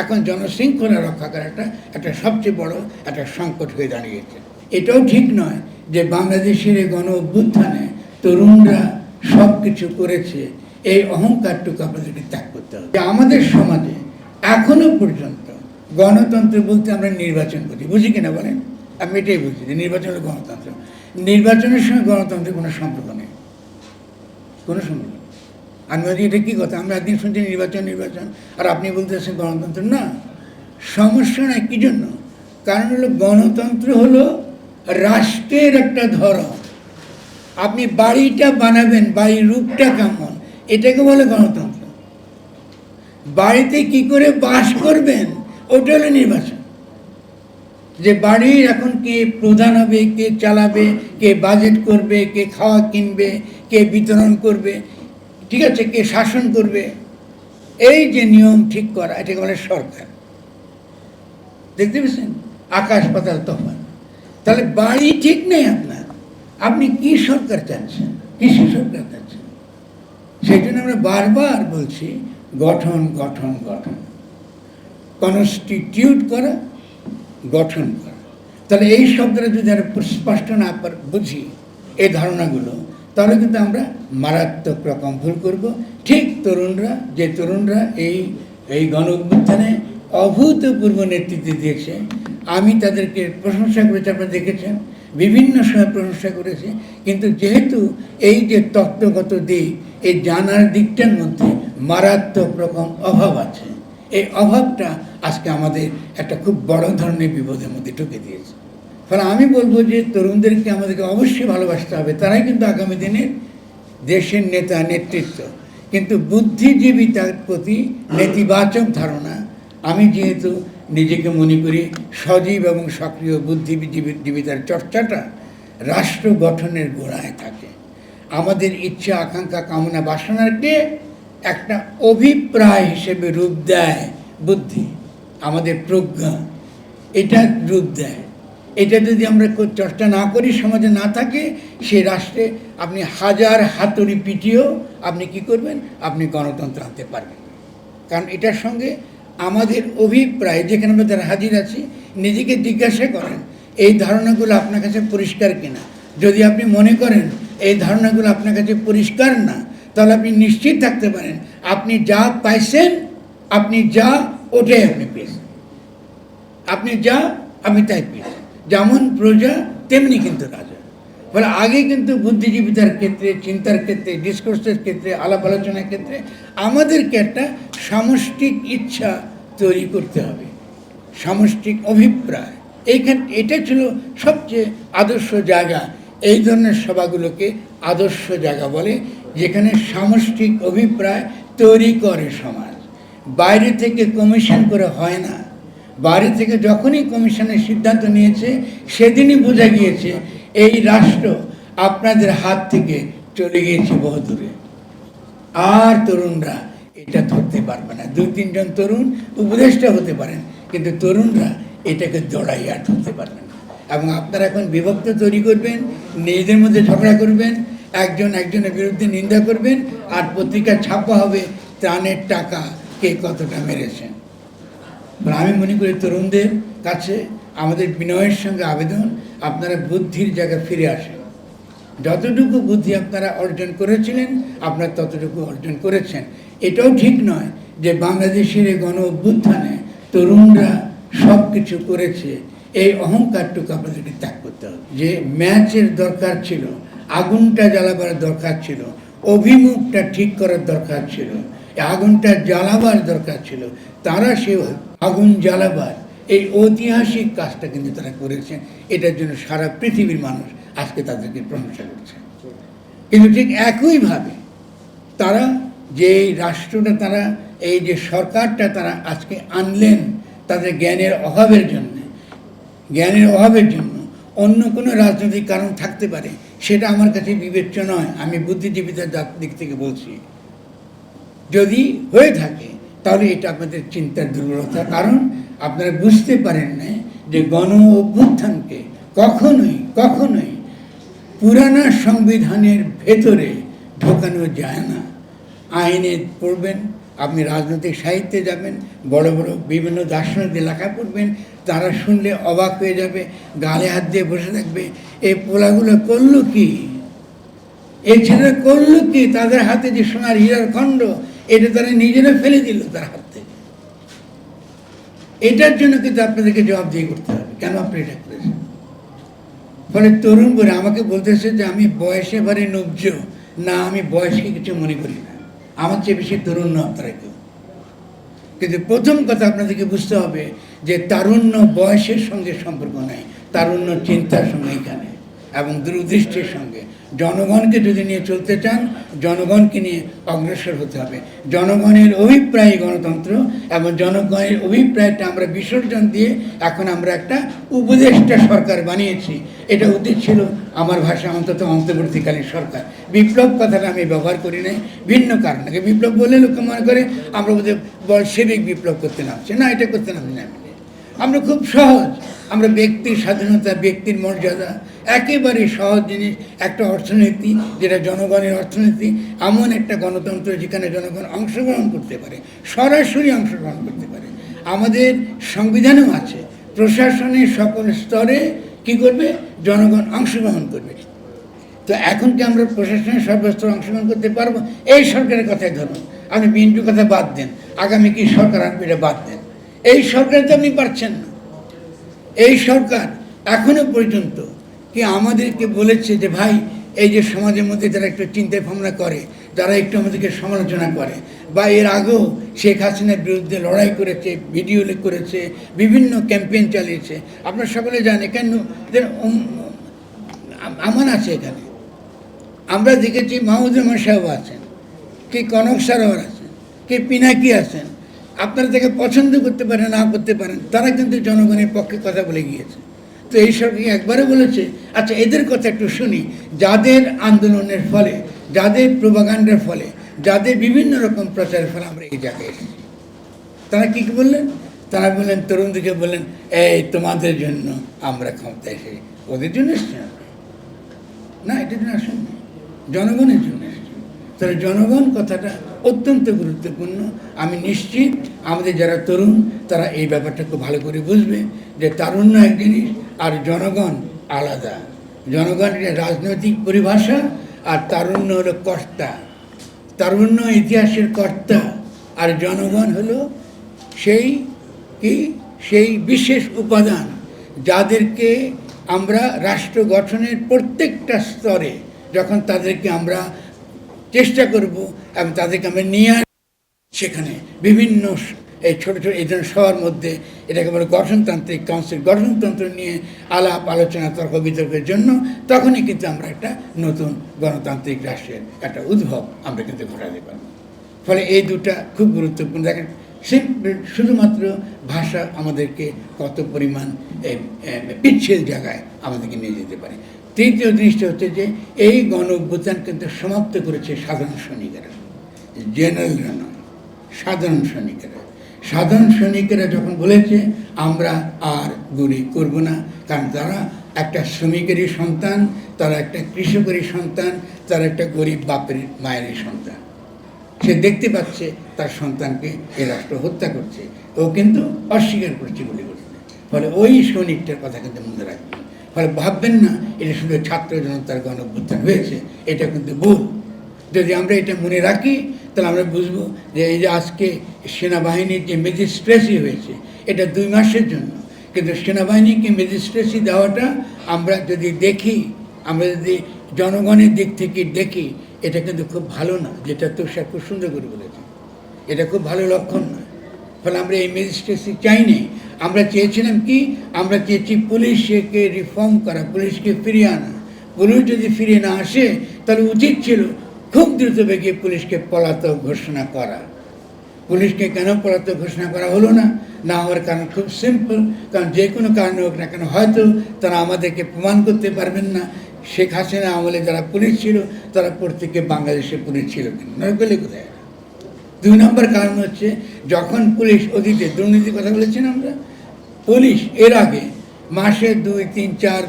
এখন জনশৃঙ্খলা রক্ষা করা একটা সবচেয়ে বড় একটা সংকট হয়ে দাঁড়িয়েছে। এটাও ঠিক নয় যে বাংলাদেশের এই গণ অভ্যুত্থানে তরুণরা সব কিছু করেছে, এই অহংকারটুকু আপনাদেরকে ত্যাগ করতে হবে। আমাদের সমাজে এখনও পর্যন্ত গণতন্ত্র বলতে আমরা নির্বাচন করি বুঝি কিনা বলেন? আমি এটাই বুঝি যে নির্বাচন গণতন্ত্র। নির্বাচনের সঙ্গে গণতন্ত্রের কোনো সম্পর্ক নেই। কোনো সম্পর্ক। আমি বলছি, এটা কী কথা? আমরা একদিন শুনছি নির্বাচন নির্বাচন। আর আপনি বলতেছেন গণতন্ত্র। না, সমস্যা নাই কী জন্য? কারণ হলো গণতন্ত্র হলো রাষ্ট্রের একটা ধরন। আপনি বাড়িটা বানাবেন, বাড়ির রূপটা কেমন? এটাকে বলে গণতন্ত্র। বাড়িতে কি করে বাস করবেন? ওটা হলো নির্বাচন। যে বাড়ির এখন কে প্রধান হবে, কে চালাবে, কে বাজেট করবে, কে খাওয়া কিনবে, কে বিতরণ করবে ঠিক আছে, কে শাসন করবে? এই যে নিয়ম ঠিক করা, এটাকে বলে সরকার। দেখতে পেয়েছেন? আকাশ পাতাল তফাৎ। তাহলে বাড়ি ঠিক নেই আপনার। আপনি কি সরকার চাচ্ছেন? কৃষি সরকার চাচ্ছেন? সেই জন্য আমরা বারবার বলছি, গঠন গঠন গঠন। কনস্টিটিউট করা, গঠন করা। তাহলে এই শব্দটা যদি আমরা স্পষ্ট না বুঝি, এই ধারণাগুলো তাহলে কিন্তু আমরা মারাত্মক রকম ভুল করব। ঠিক তরুণরা, যে তরুণরা এই এই গণ অভ্যুত্থানে অভূতপূর্ব নেতৃত্ব দিয়েছে, আমি তাদেরকে প্রশংসা করেছি, আপনারা দেখেছেন, বিভিন্ন সময় প্রশংসা করেছি, কিন্তু যেহেতু এই যে তত্ত্বগত দিক, এই জানার দিকটার মধ্যে মারাত্মক রকম অভাব আছে, এই অভাবটা আজকে আমাদের একটা খুব বড় ধরনের বিপদের মধ্যে ঢুকে দিয়েছে। ফলে আমি বলব যে তরুণদেরকে আমাদেরকে অবশ্যই ভালোবাসতে হবে। তারাই কিন্তু আগামী দিনের দেশের নেতা, নেতৃত্ব। কিন্তু বুদ্ধিজীবিতার প্রতি নেতিবাচক ধারণা, আমি যেহেতু নিজেকে মনে করি সজীব এবং সক্রিয় বুদ্ধিজীবী জীবিতার চর্চাটা রাষ্ট্র গঠনের গোড়ায় থাকে। আমাদের ইচ্ছা, আকাঙ্ক্ষা, কামনা, বাসনাকে একটা অভিপ্রায় হিসেবে রূপ দেয় বুদ্ধি, আমাদের প্রজ্ঞা, এটা রূপ দেয়। এটা যদি আমরা চর্চা না করি, সমাজে না থাকে, সে রাষ্ট্রে আপনি হাজার হাতুড়ি পিটিয়েও আপনি কি করবেন? আপনি গণতন্ত্র আনতে পারবেন। কারণ এটার সঙ্গে আমাদের অভিপ্রায়, যেখানে আমরা যারা হাজির আছি, নিজেকে জিজ্ঞাসা করেন, এই ধারণাগুলো আপনার কাছে পরিষ্কার কিনা? যদি আপনি মনে করেন এই ধারণাগুলো আপনার কাছে পরিষ্কার না, তাহলে আপনি নিশ্চিত থাকতে পারেন, আপনি যা পাইছেন, আপনি যা ওটাই আপনি পেয়েছেন। আপনি যা, আমি তাই পেয়েছি। যেমন প্রজা, তেমনি কিন্তু রাজা। ফলে আগে কিন্তু বুদ্ধিজীবিতার ক্ষেত্রে, চিন্তার ক্ষেত্রে ডিসকোর্সের ক্ষেত্রে, আলাপ আলোচনার ক্ষেত্রে আমাদেরকে একটা সামষ্টিক ইচ্ছা তৈরি করতে হবে। সামষ্টিক অভিপ্রায়। এইখান এটা ছিল সবচেয়ে আদর্শ জায়গা। এই ধরনের সভাগুলোকে আদর্শ জায়গা বলে, যেখানে সামষ্টিক অভিপ্রায় তৈরি করে সমাজ। বাইরে থেকে কমিশন করে হয় না। বাইরে থেকে যখনই কমিশনের সিদ্ধান্ত নিয়েছে, সেদিনই বোঝা গিয়েছে এই রাষ্ট্র আপনাদের হাত থেকে চলে গিয়েছে বহুদূরে। আর তরুণরা এটা ধরতে পারবে না। দুই, তিনজন তরুণ উপদেষ্টা হতে পারেন, কিন্তু তরুণরা এটাকে দৌড়াই আর ধরতে পারবে না। এবং আপনারা এখন বিভক্ত তৈরি করবেন, নিজেদের মধ্যে ঝগড়া করবেন, একজন একজনের বিরুদ্ধে নিন্দা করবেন, আর পত্রিকা ছাপা হবে ত্রাণের টাকা কে কতটা মেরেছেন আমি মনে করি তরুণদের কাছে আমাদের বিনয়ের সঙ্গে আবেদন আপনারা বুদ্ধির জায়গায় ফিরে আসেন। যতটুকু বুদ্ধি আপনারা অর্জন করেছিলেন, আপনারা ততটুকু অর্জন করেছেন। এটাও ঠিক নয় যে বাংলাদেশের এই গণ অভ্যুত্থানে তরুণরা সব কিছু করেছে। এই অহংকারটুকু আপনাদেরকে ত্যাগ করতে হবে। যে ম্যাচের দরকার ছিল, আগুনটা জ্বালাবার দরকার ছিল, অভিমুখটা ঠিক করার দরকার ছিল আগুনটা জ্বালাবার দরকার ছিল। তারা সে আগুন জ্বালাবার এই ঐতিহাসিক কাজটা কিন্তু তারা করেছেন এটার জন্য সারা পৃথিবীর মানুষ আজকে তাদেরকে প্রশংসা করছে। কিন্তু ঠিক একইভাবে তারা যে রাষ্ট্রটা তারা, এই যে সরকারটা তারা আজকে আনলেন তাদের জ্ঞানের অভাবের জন্য, জ্ঞানের অভাবের জন্য অন্য কোনো রাজনৈতিক কারণ থাকতে পারে, সেটা আমার কাছে বিবেচ্য নয়। আমি বুদ্ধিজীবীদের দিক থেকে বলছি। যদি হয়ে থাকে, তাহলে এটা আপনাদের চিন্তার দুর্বলতা। কারণ আপনারা বুঝতে পারেন না যে গণ অভ্যুত্থানকে কখনোই কখনোই পুরানা সংবিধানের ভেতরে ঢোকানো যায় না। আইনে পড়বেন, আপনি রাজনৈতিক সাহিত্যে যাবেন, বড় বড় বিভিন্ন দার্শনিকদের লেখা পড়বেন, তারা শুনলে অবাক হয়ে যাবে, গালে হাত দিয়ে বসে থাকবে এই পোলাগুলো করল কি? এই ছেলেরা করল কি? তাদের হাতে যে সোনার হীরার খণ্ড এটা তারা নিজেরা ফেলে দিল তার হাত থেকে। এটার জন্য কিন্তু আপনাদেরকে জবাবদিহি করতে হবে। কেন আপনি এটা করেছেন? ফলে তরুণ করে আমাকে বলতেছে যে আমি বয়সে বারে নব্জ না, আমি বয়সকে কিছু মনে করি না। আমার চেয়ে বেশি তরুণ না আপনারা কেউ। কিন্তু প্রথম কথা আপনাদেরকে বুঝতে হবে যে তারুণ্য বয়সের সঙ্গে সম্পর্ক নাই, তারুণ্য চিন্তার সঙ্গে এখানে। এবং দূরদৃষ্টির সঙ্গে। জনগণকে যদি নিয়ে চলতে চান, জনগণকে নিয়ে অগ্রসর হতে হবে। জনগণের অভিপ্রায় গণতন্ত্র এবং জনগণের অভিপ্রায়টা আমরা বিসর্জন দিয়ে এখন আমরা একটা উপদেষ্টা সরকার বানিয়েছি। এটা উচিত ছিল আমার ভাষা অন্তত অন্তর্বর্তীকালীন সরকার। বিপ্লব কথাটা আমি ব্যবহার করি নাই, ভিন্ন কারণে। বিপ্লব বলে লোকে মনে করে আমরা বোধহয় বলসেবিক বিপ্লব করতে নামছি। না, এটা করতে নামছি না। আমরা খুব সহজ। আমরা ব্যক্তির স্বাধীনতা, ব্যক্তির মর্যাদা একেবারে সহজ জিনিস, একটা অর্থনীতি, যেটা জনগণের অর্থনীতি, এমন একটা গণতন্ত্র যেখানে জনগণ অংশগ্রহণ করতে পারে, সরাসরি অংশগ্রহণ করতে পারে। আমাদের সংবিধানেও আছে, প্রশাসনের সকল স্তরে কি করবে? জনগণ অংশগ্রহণ করবে। তো এখন কি আমরা প্রশাসনের সর্বস্তর অংশগ্রহণ করতে পারব? এই সরকারের কথাই ধরুন। আপনি বিএনপির কথা বাদ দেন। আগামী কি সরকার আসবে, এটা বাদ দেন। এই সরকার তো আপনি পারছেন না। এই সরকার এখনও পর্যন্ত কি আমাদেরকে বলেছে যে, ভাই, এই যে সমাজের মধ্যে যারা একটু চিন্তা ভাবনা করে, যারা একটু আমাদেরকে সমালোচনা করে, বা এর আগেও শেখ হাসিনার বিরুদ্ধে লড়াই করেছে, ভিডিও করেছে, বিভিন্ন ক্যাম্পেইন চালিয়েছে, আপনারা সকলে জানেন, কেন উম- আমান আছে এখানে। আমরা দেখেছি মাহমুদ রহমান সাহেব আছেন, কে কনক সারোয়ার আছেন, কে পিনাকি আছেন আপনারা তাকে পছন্দ করতে পারেন, না করতে পারেন, তারা কিন্তু জনগণের পক্ষে কথা বলে গিয়েছে। তো এই সরকার একবারে বলেছে আচ্ছা এদের কথা একটু শুনি। যাদের আন্দোলনের ফলে, যাদের প্রবাগান্ডার ফলে, যাদের বিভিন্ন রকম প্রচারের ফলে আমরা এই জায়গায় এসেছি। তারা কী কী বললেন? তারা বললেন, তরুণদেরকে বললেন, এই, তোমাদের জন্য আমরা ক্ষমতায় এসেছি। ওদের জন্য। না? এটার জন্য আসেন জনগণের জন্য তাহলে জনগণ কথাটা অত্যন্ত গুরুত্বপূর্ণ। আমি নিশ্চিত আমাদের যারা তরুণ, তারা এই ব্যাপারটা খুব ভালো করে বুঝবে যে তারুণ্য এক জিনিস আর জনগণ আলাদা। জনগণ এটা রাজনৈতিক পরিভাষা আর তারুণ্য হলো কর্তা। তারুণ্য ইতিহাসের কর্তা আর জনগণ হলো সেই কি? সেই বিশেষ উপাদান যাদেরকে আমরা রাষ্ট্র গঠনের প্রত্যেকটা স্তরে যখন তাদেরকে আমরা চেষ্টা করব এবং তাদেরকে আমরা নিয়ে সেখানে বিভিন্ন এই ছোটো ছোটো এই ধরনের সবার মধ্যে এটাকে বলে গঠনতান্ত্রিক কাউন্সিল গঠনতন্ত্র নিয়ে আলাপ, আলোচনা, তর্ক বিতর্কের জন্য তখনই কিন্তু আমরা একটা নতুন গণতান্ত্রিক রাষ্ট্রের একটা উদ্ভব আমরা কিন্তু ঘটাতে পারব। ফলে এই দুটা খুব গুরুত্বপূর্ণ। দেখেন সিম্পল শুধুমাত্র ভাষা আমাদেরকে কত পরিমাণ পিচ্ছিল জায়গায় আমাদেরকে নিয়ে যেতে পারে। তৃতীয় জিনিসটা হচ্ছে যে এই গণ অভ্যুত্থান কিন্তু সমাপ্ত করেছে সাধারণ সৈনিকেরা। জেনারেলরা নয় সাধারণ সৈনিকেরা। সাধারণ সৈনিকেরা যখন বলেছে, আমরা আর গুলি করব না, কারণ তারা একটা শ্রমিকেরই সন্তান, তারা একটা কৃষকেরই সন্তান, তারা একটা গরিব বাপের মায়েরই সন্তান। সে দেখতে পাচ্ছে তার সন্তানকে এ রাষ্ট্র হত্যা করছে। ও কিন্তু অস্বীকার করছে বলে করছে ফলে ওই সৈনিকটার কথা কিন্তু মনে রাখবেন। ফলে ভাববেন না, এটা শুধু ছাত্র জনতার গণ অভ্যুত্থান হয়েছে, এটা কিন্তু ভুল। যদি আমরা এটা মনে রাখি, তাহলে আমরা বুঝব যে এই যে আজকে সেনাবাহিনীর যে ম্যাজিস্ট্রেসি হয়েছে, এটা দুই মাসের জন্য। কিন্তু সেনাবাহিনীকে ম্যাজিস্ট্রেসি দেওয়াটা আমরা যদি দেখি, আমরা যদি জনগণের দিক থেকে দেখি, এটা কিন্তু খুব ভালো না, যেটা তুষার খুব সুন্দর করে বলেছে। এটা খুব ভালো লক্ষণ নয়। ফলে আমরা এই ম্যাজিস্ট্রেসি চাইনি আমরা চেয়েছিলাম কি? আমরা চেয়েছি পুলিশকে রিফর্ম করা, পুলিশকে ফিরিয়ে আনা। পুলিশ যদি ফিরে না আসে, তাহলে উচিত ছিল খুব দ্রুত বেগে পুলিশকে পলাতক ঘোষণা করা। পুলিশকে কেন পলাতক ঘোষণা করা হলো না? না হওয়ার কারণ খুব সিম্পল কারণ যে কোনো কারণে হোক না কেন, হয়তো তারা আমাদেরকে প্রমাণ করতে পারবেন না। শেখ হাসিনা আমলে যারা পুলিশ ছিল, তারা প্রত্যেকে বাংলাদেশের পুলিশ ছিল। নয় পেলে কোথায়? দুই নম্বর কারণ হচ্ছে, যখন পুলিশ অতীতে দুর্নীতির কথা বলেছেন আমরা, পুলিশ এর আগে মাসে দুই, তিন, চার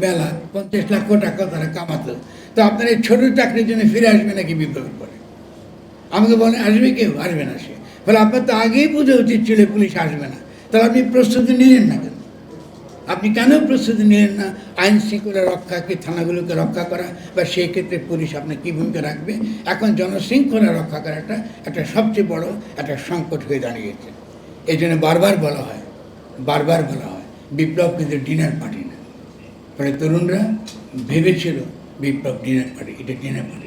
বেলা পঞ্চাশ লক্ষ টাকা তারা কামাতো। তো আপনার এই ছোটো চাকরির জন্য ফিরে আসবে নাকি বিপ্লবের পরে? আমাকে বলেন, আসবে কেউ? আসবে না সে। ফলে আপনার তো আগেই বোঝা উচিত ছিল পুলিশ আসবে না। তাহলে আপনি প্রস্তুতি নিলেন না কেন? আপনি কেন প্রস্তুতি নিলেন না? আইন শৃঙ্খলা রক্ষাকে, থানাগুলোকে রক্ষা করা বা সেই ক্ষেত্রে পুলিশ আপনার কী ভূমিকা রাখবে? এখন জনশৃঙ্খলা রক্ষা করাটা একটা সবচেয়ে বড় একটা সংকট হয়ে দাঁড়িয়েছে। এই জন্য বারবার বলা হয়, বারবার বলা হয়, বিপ্লব কিন্তু ডিনার পার্টি না। ফলে তরুণরা ভেবেছিল বিপ্লব ডিনার পার্টি, এটা ডিনার পার্টি।